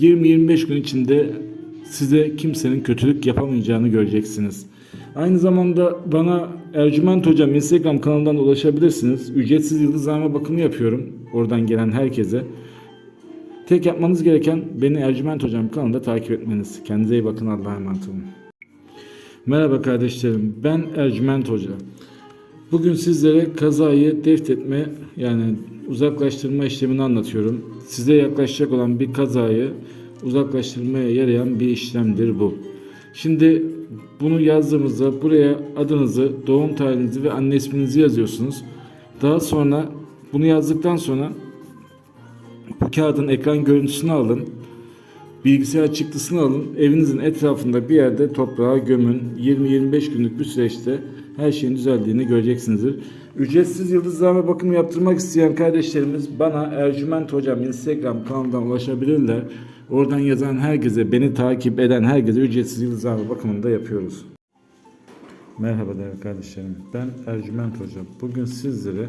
20-25 gün içinde size kimsenin kötülük yapamayacağını göreceksiniz. Aynı zamanda bana Ercüment Hocam Instagram kanalından ulaşabilirsiniz. Ücretsiz yıldızlama bakımı yapıyorum. Oradan gelen herkese. Tek yapmanız gereken beni Ercüment Hocam kanalında takip etmeniz. Kendinize iyi bakın. Allah'a emanet olun. Merhaba kardeşlerim. Ben Ercüment Hoca. Bugün sizlere kazayı deft etme yani uzaklaştırma işlemini anlatıyorum. Size yaklaşacak olan bir kazayı uzaklaştırmaya yarayan bir işlemdir bu. Şimdi bunu yazdığımızda buraya adınızı, doğum tarihinizi ve anne isminizi yazıyorsunuz. Daha sonra bunu yazdıktan sonra bu kağıdın ekran görüntüsünü alın. Bilgisayar çıktısını alın. Evinizin etrafında bir yerde toprağa gömün. 20-25 günlük bir süreçte her şeyin düzeldiğini göreceksinizdir. Ücretsiz yıldızlama bakımı yaptırmak isteyen kardeşlerimiz bana Ercüment Hocam Instagram kanalından ulaşabilirler. Oradan yazan herkese, beni takip eden herkese ücretsiz yıldızlama bakımını da yapıyoruz. Merhaba değerli kardeşlerim. Ben Ercüment Hocam. Bugün sizlere